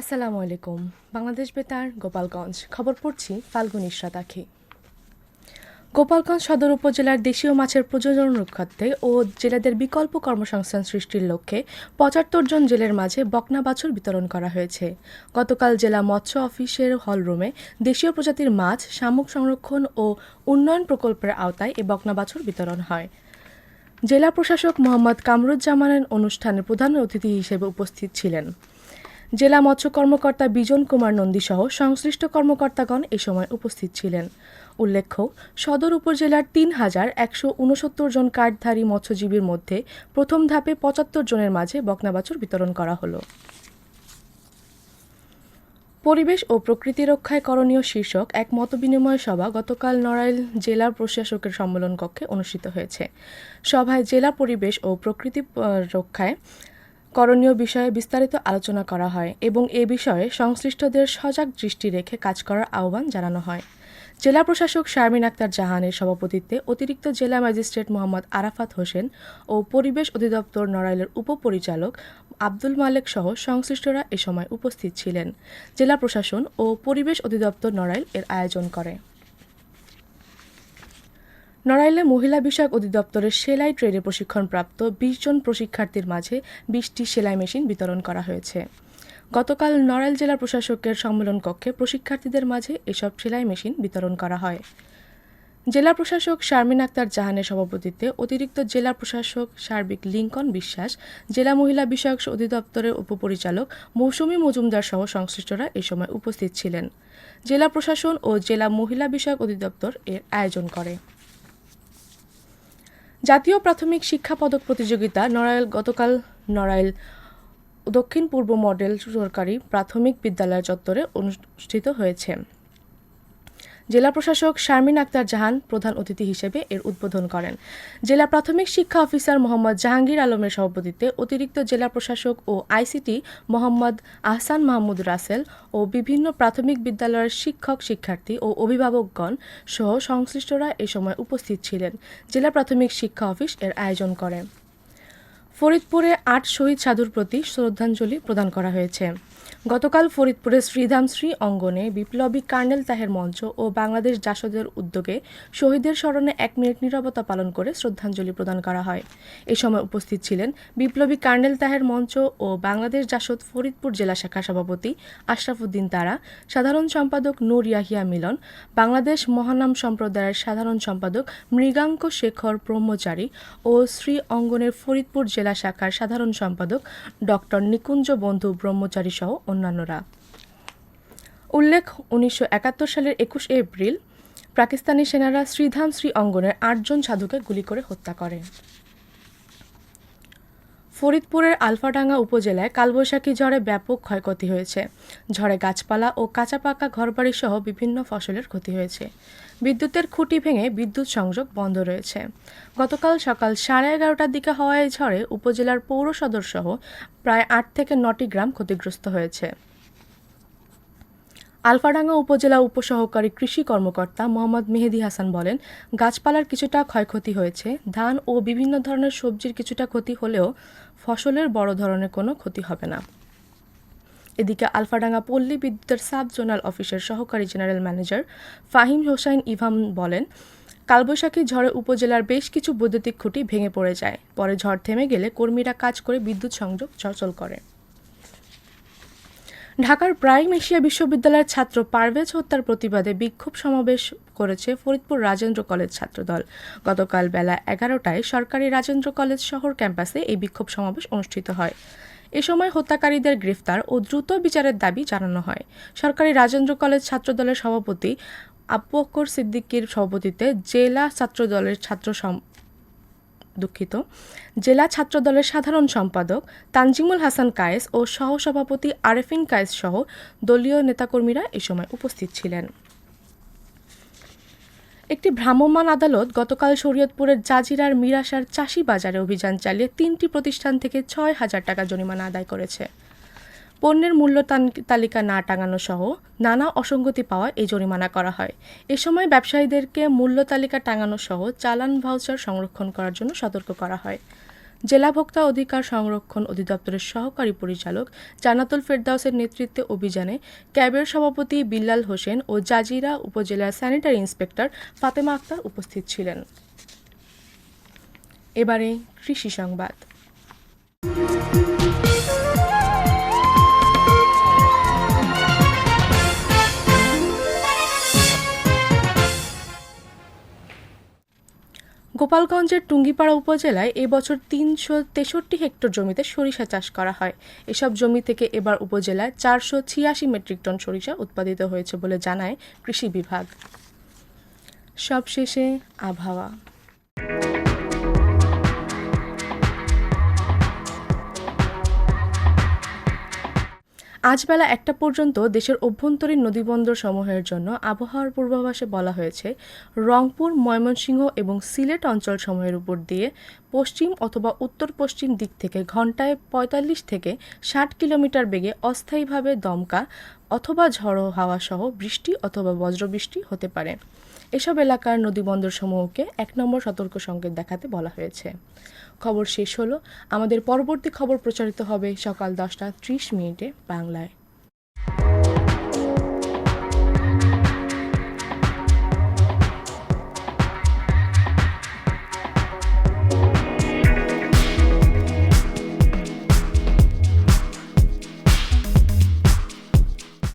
আসসালামু আলাইকুম। বাংলাদেশ বেতার, গোপালগঞ্জ। খবর পড়ছি ফাল্গুন আখি গোপালগঞ্জ সদর উপজেলার দেশীয় মাছের প্রজনন রক্ষার্থে ও জেলেদের বিকল্প কর্মসংস্থান সৃষ্টির লক্ষ্যে পঁচাত্তর জন জেলের মাঝে বকনা বাছুর বিতরণ করা হয়েছে। গতকাল জেলা মৎস্য অফিসের হলরুমে দেশীয় প্রজাতির মাছ, শামুক সংরক্ষণ ও উন্নয়ন প্রকল্পের আওতায় এ বকনা বাছুর বিতরণ হয়। জেলা প্রশাসক মোহাম্মদ কামরুজ্জামানের অনুষ্ঠানে প্রধান অতিথি হিসেবে উপস্থিত ছিলেন। জেলা মৎস্য কর্মকর্তা বিজন কুমার নন্দী সহ সংশ্লিষ্ট কর্মকর্তাগণ এ সময় উপস্থিত ছিলেন। উল্লেখ্য, সদর উপজেলার তিন হাজার একশো উনসত্তর জন কার্ডধারী মৎস্যজীবীর মধ্যে প্রথম ধাপে পঁচাত্তর জনের মাঝে বকনাবাছুর বিতরণ করা হলো। পরিবেশ ও প্রকৃতি রক্ষায় করণীয় শীর্ষক এক মতবিনিময় সভা গতকাল নড়াইল জেলা প্রশাসকের সম্মেলন কক্ষে অনুষ্ঠিত হয়েছে। সভায় জেলা পরিবেশ ও প্রকৃতি রক্ষায় করণীয় বিষয়ে বিস্তারিত আলোচনা করা হয় এবং এ বিষয়ে সংশ্লিষ্টদের সজাগ দৃষ্টি রেখে কাজ করার আহ্বান জানানো হয়। জেলা প্রশাসক শারমিন আক্তার জাহানের সভাপতিত্বে অতিরিক্ত জেলা ম্যাজিস্ট্রেট মোহাম্মদ আরাফাত হোসেন ও পরিবেশ অধিদপ্তর নড়াইলের উপপরিচালক আব্দুল মালেক সহ সংশ্লিষ্টরা এ সময় উপস্থিত ছিলেন। জেলা প্রশাসন ও পরিবেশ অধিদপ্তর নড়াইল এর আয়োজন করে। নড়াইলে মহিলা বিষয়ক অধিদপ্তরের সেলাই ট্রেডে প্রশিক্ষণপ্রাপ্ত বিশ জন প্রশিক্ষার্থীর মাঝে বিশটি সেলাই মেশিন বিতরণ করা হয়েছে। গতকাল নড়াইল জেলা প্রশাসকের সম্মেলন কক্ষে প্রশিক্ষার্থীদের মাঝে এসব সেলাই মেশিন বিতরণ করা হয়। জেলা প্রশাসক শারমিন আক্তার জাহানের সভাপতিত্বে অতিরিক্ত জেলা প্রশাসক সার্বিক লিঙ্কন বিশ্বাস, জেলা মহিলা বিষয়ক অধিদপ্তরের উপপরিচালক মৌসুমী মজুমদার সহ সংশ্লিষ্টরা এ সময় উপস্থিত ছিলেন। জেলা প্রশাসন ও জেলা মহিলা বিষয়ক অধিদপ্তর এর আয়োজন করে। জাতীয় প্রাথমিক শিক্ষা পদক প্রতিযোগিতা নড়াইল গতকাল নড়াইল দক্ষিণ পূর্ব মডেল সরকারি প্রাথমিক বিদ্যালয় চত্বরে অনুষ্ঠিত হয়েছে। জেলা প্রশাসক শারমিন আক্তার জাহান প্রধান অতিথি হিসেবে এর উদ্বোধন করেন। জেলা প্রাথমিক শিক্ষা অফিসার মোহাম্মদ জাহাঙ্গীর আলমের সভাপতিত্বে অতিরিক্ত জেলা প্রশাসক ও আইসিটি মোহাম্মদ আহসান মাহমুদ রাসেল ও বিভিন্ন প্রাথমিক বিদ্যালয়ের শিক্ষক, শিক্ষার্থী ও অভিভাবকগণ সহ সংশ্লিষ্টরা এ সময় উপস্থিত ছিলেন। জেলা প্রাথমিক শিক্ষা অফিস এর আয়োজন করে। ফরিদপুরে আট শহীদ সাধুর প্রতি শ্রদ্ধাঞ্জলি প্রদান করা হয়েছে। গতকাল ফরিদপুরের শ্রীধামশ্রী অঙ্গনে বিপ্লবী কার্নেল তাহের মঞ্চ ও বাংলাদেশ জাসদের উদ্যোগে শহীদের স্মরণে এক মিনিট নীরবতা পালন করে শ্রদ্ধাঞ্জলি প্রদান করা হয়। এ সময় উপস্থিত ছিলেন বিপ্লবী কার্নেল তাহের মঞ্চ ও বাংলাদেশ জাসদ ফরিদপুর জেলা শাখা সভাপতি আশরাফুদ্দিন তারা, সাধারণ সম্পাদক নূর ইয়াহিয়া মিলন, বাংলাদেশ মহানাম সম্প্রদায়ের সাধারণ সম্পাদক মৃগাঙ্ক শেখর ব্রহ্মচারী ও শ্রী অঙ্গনের ফরিদপুর জেলা শাখার সাধারণ সম্পাদক ডক্টর নিকুঞ্জ বন্ধু ব্রহ্মচারী সহ অন্যান্যরা। উল্লেখ, উনিশশো একাত্তর সালের একুশ এপ্রিল, পাকিস্তানি সেনারা শ্রীধাম শ্রী অঙ্গনের আটজন সাধুকে গুলি করে হত্যা করে। ফরিদপুরের আলফাডাঙ্গা উপজেলায় কালবৈশাখী ঝড়ে ব্যাপক ক্ষয়ক্ষতি হয়েছে। ঝড়ে গাছপালা ও কাঁচা পাকা ঘরবাড়ি সহ বিভিন্ন ফসলের ক্ষতি হয়েছে। বিদ্যুতের খুঁটি ভেঙে বিদ্যুৎ সংযোগ বন্ধ রয়েছে। গতকাল সকাল সাড়ে এগারোটার দিকে হওয়ায় ঝড়ে উপজেলার পৌর সদর সহ প্রায় আট থেকে নটি গ্রাম ক্ষতিগ্রস্ত হয়েছে। আলফাডাঙ্গা উপজেলা উপসহকারী কৃষি কর্মকর্তা মোহাম্মদ মেহেদি হাসান বলেন, গাছপালার কিছুটা ক্ষয়ক্ষতি হয়েছে। ধান ও বিভিন্ন ধরনের সবজির কিছুটা ক্ষতি হলেও ফসলের বড় ধরনের কোনো ক্ষতি হবে না। এদিকে আলফাডাঙ্গা পল্লী বিদ্যুতের সাব জোনাল অফিসের সহকারী জেনারেল ম্যানেজার ফাহিম হোসাইন ইভাম বলেন, কালবৈশাখী ঝড়ে উপজেলার বেশ কিছু বৈদ্যুতিক খুঁটি ভেঙে পড়ে যায়। পরে ঝড় থেমে গেলে কর্মীরা কাজ করে বিদ্যুৎ সংযোগ চলাচল করে। ঢাকার প্রাইম এশিয়া বিশ্ববিদ্যালয়ের ছাত্র পারভেজ হত্যার প্রতিবাদে বিক্ষোভ সমাবেশ করেছে ফরিদপুর রাজেন্দ্র কলেজ ছাত্রদল। গতকাল বেলা এগারোটায় সরকারি রাজেন্দ্র কলেজ শহর ক্যাম্পাসে এই বিক্ষোভ সমাবেশ অনুষ্ঠিত হয়। এ সময় হত্যাকারীদের গ্রেফতার ও দ্রুত বিচারের দাবি জানানো হয়। সরকারি রাজেন্দ্র কলেজ ছাত্রদলের সভাপতি আবু বকর সিদ্দিকীর সভাপতিত্বে জেলা ছাত্রদলের ছাত্র দুঃখিত। জেলা ছাত্রদলের সাধারণ সম্পাদক তানজিমুল হাসান কায়েস ও সহসভাপতি আরেফিন কায়েস সহ দলীয় নেতাকর্মীরা এ সময় উপস্থিত ছিলেন। একটি ভ্রাম্যমাণ আদালত গতকাল শরীয়তপুরের জাজিরার মিরাসার চাষি বাজারে অভিযান চালিয়ে তিনটি প্রতিষ্ঠান থেকে ছয় হাজার টাকা জরিমানা আদায় করেছে। পণ্যের মূল্য তালিকা না টাঙানো সহ নানা অসঙ্গতি পাওয়া এই জরিমানা করা হয়। এ সময় ব্যবসায়ীদেরকে মূল্য তালিকা টাঙানো সহ চালান ভাউচার সংরক্ষণ করার জন্য সতর্ক করা হয়। জেলা ভোক্তা অধিকার সংরক্ষণ অধিদপ্তরের সহকারী পরিচালক জানাতুল ফেরদাউসের নেতৃত্বে অভিযানে ক্যাবের সভাপতি বিল্লাল হোসেন ও জাজিরা উপজেলার স্যানিটারি ইন্সপেক্টর ফাতেমা আক্তার উপস্থিত ছিলেন। এবারে কৃষি সংবাদ। গোপালগঞ্জের টুঙ্গিপাড়া উপজেলায় এবছর তিনশো তেষট্টি হেক্টর জমিতে সরিষা চাষ করা হয়। এসব জমি থেকে এবার উপজেলায় চারশো ছিয়াশি মেট্রিক টন সরিষা উৎপাদিত হয়েছে বলে জানায় কৃষি বিভাগ। সবশেষে আবহাওয়া। আজ বেলা একটা পর্যন্ত দেশের অভ্যন্তরীণ নদীবন্দর সমূহের জন্য আবহাওয়ার পূর্বাভাসে বলা হয়েছে, রংপুর, ময়মনসিংহ এবং সিলেট অঞ্চল সমূহের উপর দিয়ে পশ্চিম অথবা উত্তর পশ্চিম দিক থেকে ঘন্টায় পঁয়তাল্লিশ থেকে ষাট কিলোমিটার বেগে অস্থায়ীভাবে দমকা অথবা ঝড়ো হাওয়া সহ বৃষ্টি অথবা বজ্রবৃষ্টি হতে পারে। এসব এলাকার নদীবন্দরসমূহকে এক নম্বর সতর্ক সংকেত দেখাতে বলা হয়েছে। খবর শেষ হলো। আমাদের পরবর্তী খবর প্রচারিত হবে সকাল দশটা ত্রিশ মিনিটে বাংলায়।